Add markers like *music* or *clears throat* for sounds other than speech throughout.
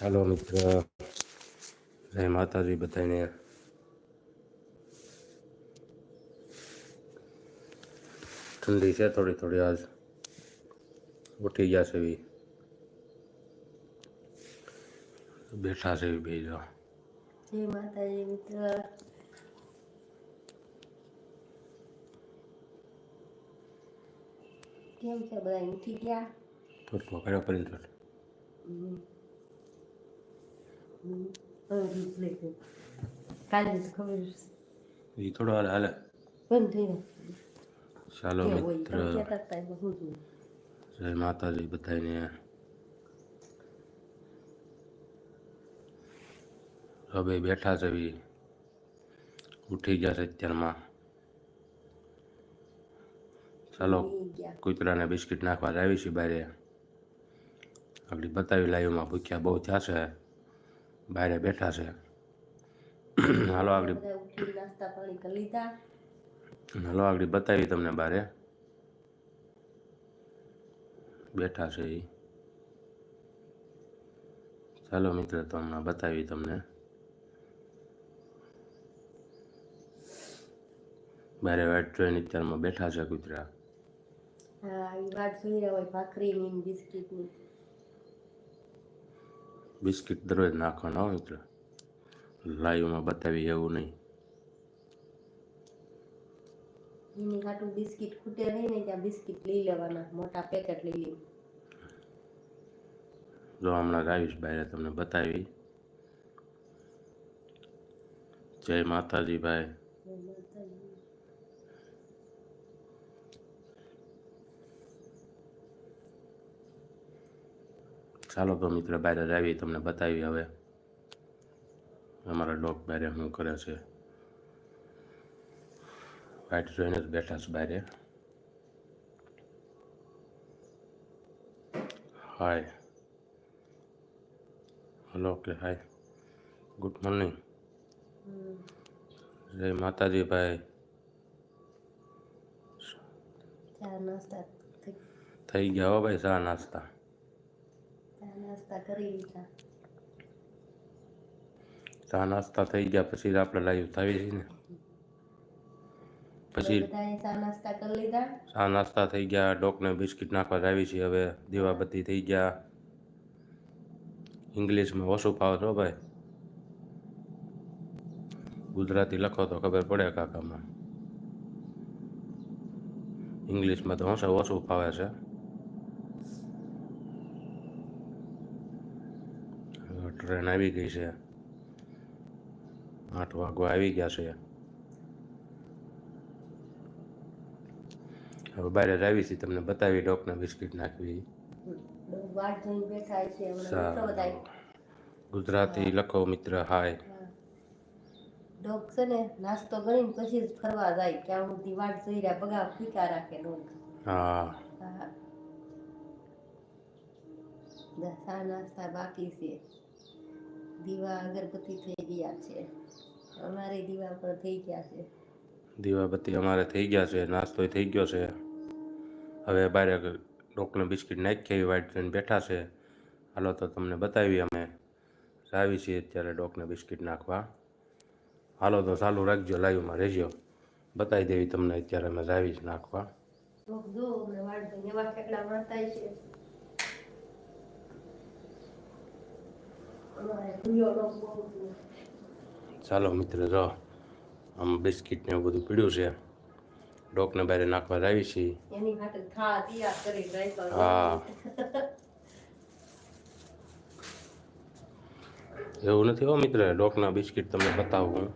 ચાલો મિત્ર જય માતાજી બધાને ઠંડી છે થોડી થોડી આજ. ઉઠી ગયા છે એવી બેઠા છે એવી બે જો જય માતાજી મિત્ર. કેમ છે બધા ઉઠી ગયા? ટોટમાં કર્યો કરી ટોટ હમ. હમ. હવે replay કર. કાલે તો ખબર એ થોડો હાલ હાલે. બંધ થઈ ચાલો મિત્ર? જય માતાજી બધાને હવે બેઠા છે બી ઉઠી ગયા છે અત્યારમાં. ચાલો કૂતરાને બિસ્કિટ નાખવા લાવી છે બારે. આગળ બતાવી લાઈવમાં ભૂખ્યા બહુ થયા છે. બારે બેઠા છે. *clears throat* હાલો આગળ. હાલો આગળ બતાવી તમને બારે. બેઠા છે એ ચાલો મિત્ર તો હમણાં બતાવી તમને. બારે વાટ જોઈને અત્યારમાં બેઠા છે કૂતરા. હા એ વાત જોઈ રહ્યા હોય ભાખરી બિસ્કિટની. બિસ્કિટ દરરોજ નાખવાના હો મિત્ર લાઈવમાં બતાવી એવું નહીં એની હાટું બિસ્કિટ ખૂટે નહીં ને ત્યાં બિસ્કિટ લઈ લેવાના મોટા પેકેટ લઈ લેવું જો હમણાં જ આવીશ બહાર તમને બતાવી જય માતાજી ભાઈ જય માતાજી. ચાલો તો મિત્ર બહાર જ આવી તમને બતાવી હવે. અમારા ડોગ બારે શું કરે છે? વાઇટ જોઈને જ બેઠા છે બારે. હાય હલો કે હાય ગુડ મોર્નિંગ જય માતાજી ભાઈ. થઈ ગયા હો ભાઈ ચા નાસ્તા? નાસ્તા કરી લીધા. ચા નાસ્તા થઈ ગયા પછી આપણે લાઈવ થાવી છે ને. પછી ચા નાસ્તા કરી લીધા. ચા નાસ્તા થઈ ગયા ડોકને બિસ્કિટ નાખવા આવી છીએ હવે દીવાબત્તી થઈ ગયા. ઇંગ્લિશમાં ઓછું ફાવે છો ભાઈ. ગુજરાતી લખો તો ખબર પડે કાકામાં. ઇંગ્લિશમાં તો હશે ઓછું ફાવે છે હવે ટ્રેન આવી ગઈ છે. આઠ વાગવા આવી ગયા છે. હવે બહાર જ આવી છે તમને બતાવી ડોકને બિસ્કિટ નાખવી. ગુજરાતી લખો મિત્ર હાય. ડોગ છે ને નાસ્તો કરીને પછી જ ફરવા જાય ક્યાં સુધી વાટ જોઈ રહ્યા બગા ફીકા રાખે ડોગ હા. હા. નાસ્તા બાકી છે. દીવા અગરબત્તી થઈ ગયા છે. અમારે દીવા પણ થઈ ગયા છે. દીવાબત્તી અમારે થઈ ગયા છે નાસ્તો થઈ ગયો છે. હવે બારે ડોકને બિસ્કિટ નાખી આવી વાઇટ થઈને બેઠા છે. હાલો તો તમને બતાવી અમે. આવી છીએ અત્યારે ડોકને બિસ્કિટ નાખવા. હાલો તો ચાલુ રાખજો લાઈવમાં રહેજો. બતાવી દેવી તમને અત્યારે અમે આવી જ નાખવા. જો વાટ એવા કેટલા મળતા છે અમારે ભૂયો ડોગ બહુ છે. ચાલો મિત્ર જો આમ બિસ્કિટ ને એવું બધું પીડ્યું છે. ડોકને બારે નાખવા લાવી આવી છીએ. હા. એવું નથી હો મિત્ર ડોકના બિસ્કિટ તમને બતાવું હું.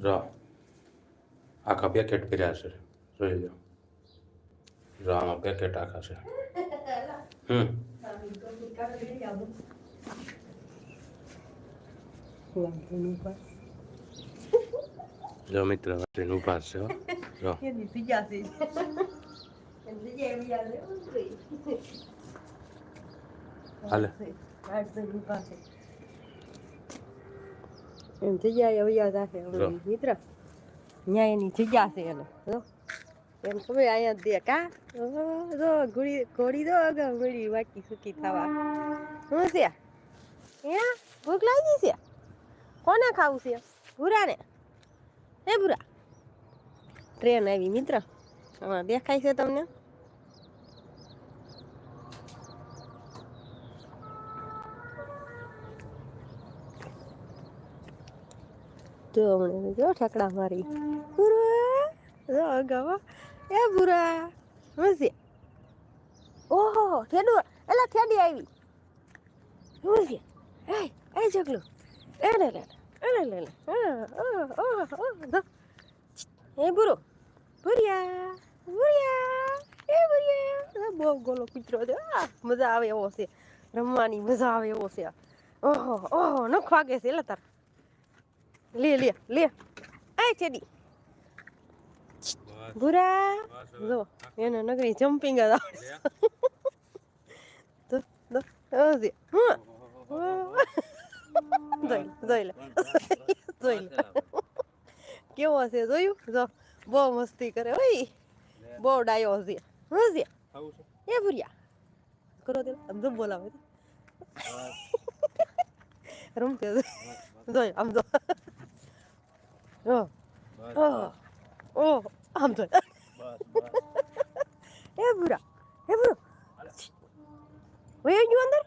જો આખા પેકેટ પહેર્યા છે. જોઈ લો. રો આમાં પેકેટ આખા છે. હમ. જો મિત્ર વાટીને ઊભા છે જો એની બીજા છે એની બીજા બીજા છે હાલે. વાટ જોઈને ઊભા છે. એમ જગ્યાએ અવયા રાખે મિત્ર જગ્યા છે એને જો એમ ખબર અહીંયા દે કા જો ઘોડી ઘોડી દો આગળ ઘોડી વાકી સુકી થવા. શું છે? હે? ભૂખ લાગી છે? કોને ખાવું છે? ભૂરાને? હે ભૂરા? ટ્રેન આવી મિત્ર. હમણાં દેખાય છે તમને. જો, હમણાં જો ઠકડા મારી. ભૂરા! જો અગાવા એ બુરા શું છે ઓહો, ઠેડુ, એલા ઠેડી આવી. શું છે એ એ જગલું. એ લે લે એ લે લે એ બુરો. ભૂરિયા બુરિયા, એ બુરિયા. બહુ ગોલો કૂતરો છે. મજા આવે એવો છે. રમવાની મજા આવે એવો છે. ઓહો ઓહો, નખ વાગે છે એટલે તાર. લે લે લે. આ છેડી ભૂરા. જો એને નગરી જમ્પિંગ જ આવડે. *laughs* જોઈ લે જોઈ લે. કેવો છે જોયું? જો બહુ મસ્તી કરે ઓય. બહુ ડાયો છે. હજી એ ભૂરિયા. કરો તે આમ જો બોલાવે. રમતે જોઈ આમ જો. ઓ ઓ. આમ જો એ ભૂરા એ ભૂરો વયો ગયું અંદર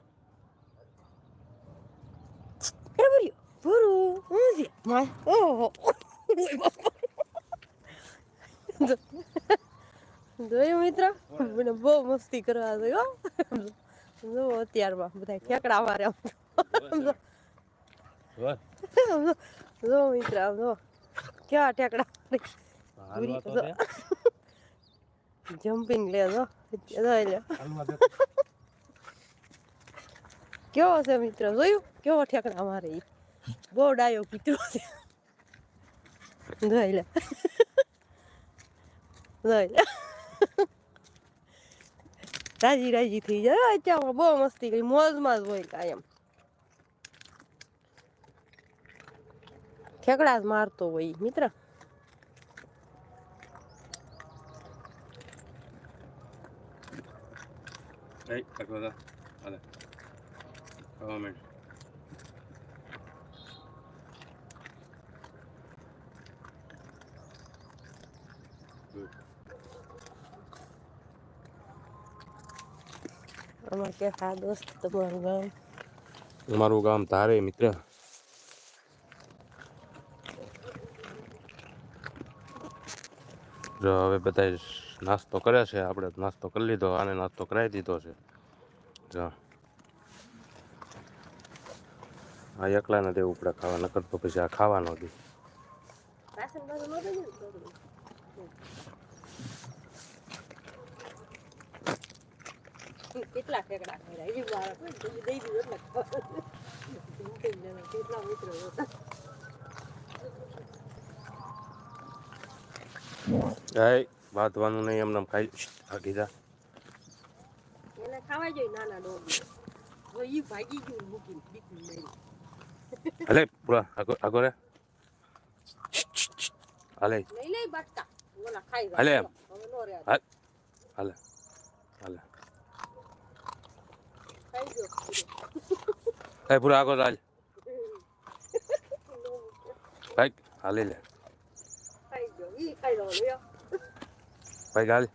એ ભૂરું હું છે માય ઓહો ઓય બાપા. જો- જોયું મિત્ર મને બહુ મસ્તી કરવા છે જો અત્યારમાં બધા ખેકડા મારે જો. મિત્ર આમ જો કેવા ઠેકડા જમ્પિંગ લે જો કેવો છે મિત્ર જોયું કેવો ઠેકડા મારે ઈ બહુ ડાયો કૂતરો છે જોઈ લે જોઈ લે રાજી રાજી થઈ જાય અત્યારમાં બહુ મસ્તી કરી મોજમાં જ હોય કાયમ ઠેકડા જ મારતો હોય મિત્ર Hey, acuerda. Vale. Un momento. અમારે કે હા દોસ્ત તમારું ગામ અમારું ગામ ધારે મિત્ર જો હવે બધા નાસ્તો કરે છે આપણે નાસ્તો કરી લીધો આને નાસ્તો કરાવી દીધો છે. જો. આ એકલાને દેવું પડે ખાવા નકર તો પછી આ ખાવાનો નથી કેટલા ઠેકડા કર્યા? એ મારા કોઈ દઈ દીધું એટલે કેટલા મિત્રો હતા? બાંધવાનું નહીં એમને એમ ખાઈ ભાગી જા. એને ખાવા જોઈએ નાના ડોગી. ઈ ભાગી ગયું મૂકીને બીકું લઈને. હાલે પૂરા આગો આગો રે. હાલે. લઈ લઈ બટકા. ઓલા ખાઈ એમ. હવે નો રે હાલ હાલે હાલે. ખાઈ જો એ પૂરા આગો રાજ *laughs* ભાઈ હાલી લે. ખાઈ જો ઈ ખાઈ લો લ્યો. ભાઈ ને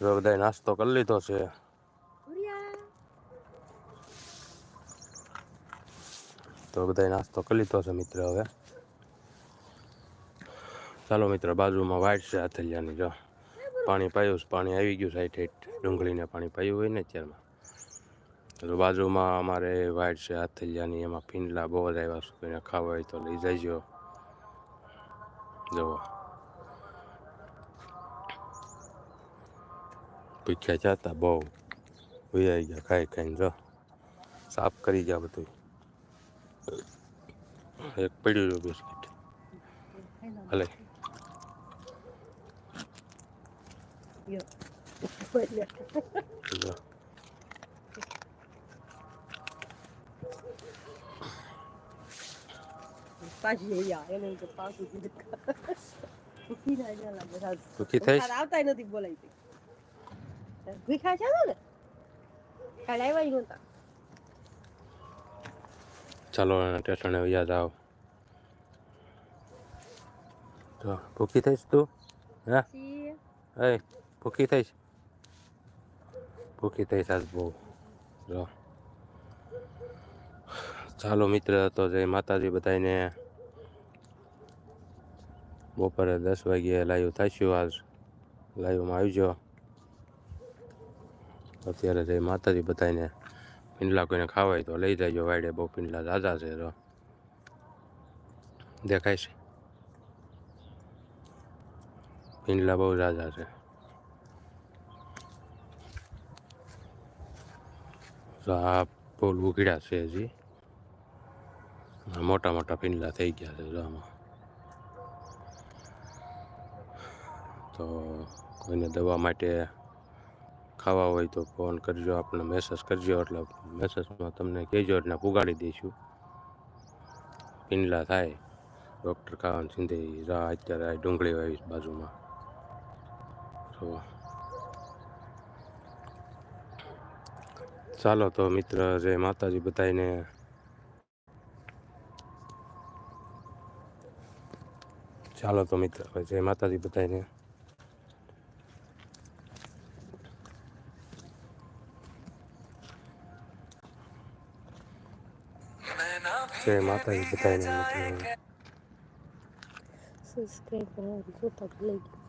જો બધાય નાસ્તો કરી લીધો છે. તો બધાય નાસ્તો કરી લીધો છે મિત્ર હવે. ચાલો મિત્ર, બાજુમાં વાઇટ છે આથલિયાની જો. પાણી પાયું પાણી આવી ગયું સાઈડ હેઠ ડુંગળીને પાણી પાયું હોય ને અત્યારમાં. તો બાજુમાં અમારે વાઇટ છે આથલિયાની એમાં પીંડલા બહુ જ આવ્યા છે. કોઈને ખાવા હોય તો લઈ જજો. જુઓ. ભૂખ્યા જતા બહુ. ભૂયાઈ ગયા ખાઈ ખાઈને જો. સાફ કરી ગયા બધું એક પડ્યું છે બિસ્કિટ. ભલે પાછી પાછું? વરસાદ *laughs* આવતાય નથી બોલાય ભીખા છે ને. કાલે આવ્યા ય નહોતા ચાલો ટેસ્ટને વ્યાજ આવ. તો ભૂખી થઈશ તું? હા? એ ભૂખી થઈશ? ભૂખી થઈશ આજ બહુ. જો. ચાલો મિત્ર તો જય માતાજી બધાને બપોરે દસ વાગ્યે લાઈવ થઈશું આજ. લાઈવમાં આવજો. અત્યારે જઈ માતાજી બધાને પીંડલા કોઈને ખાવાય તો લઈ જાય વાડે બહુ પીંડલા દાદા છે તો. દેખાય છે? પિંડલા બહુ ઝાઝા છે. તો આ પોલ ઉઘડ્યા છે હજી. મોટા મોટા પીંડલા થઈ ગયા છે જો આમાં. તો કોઈને દવા માટે ખાવા હોય તો ફોન કરજો, આપણને મેસેજ કરજો, એટલે મેસેજમાં તમને કહેજો એટલે પુગાડી દઈશું. પીંડલા થાય. ડૉક્ટર ખાવાનું સિંધી રા, અત્યારે આ ડુંગળી વાવી બાજુમાં. તો ચાલો તો મિત્ર, જય માતાજી બધાને ચાલો તો મિત્ર, જય માતાજી બધાને જય માતાજી બધાને સબસ્ક્રાઈબ કરવાનું ભૂલાઈ ગયું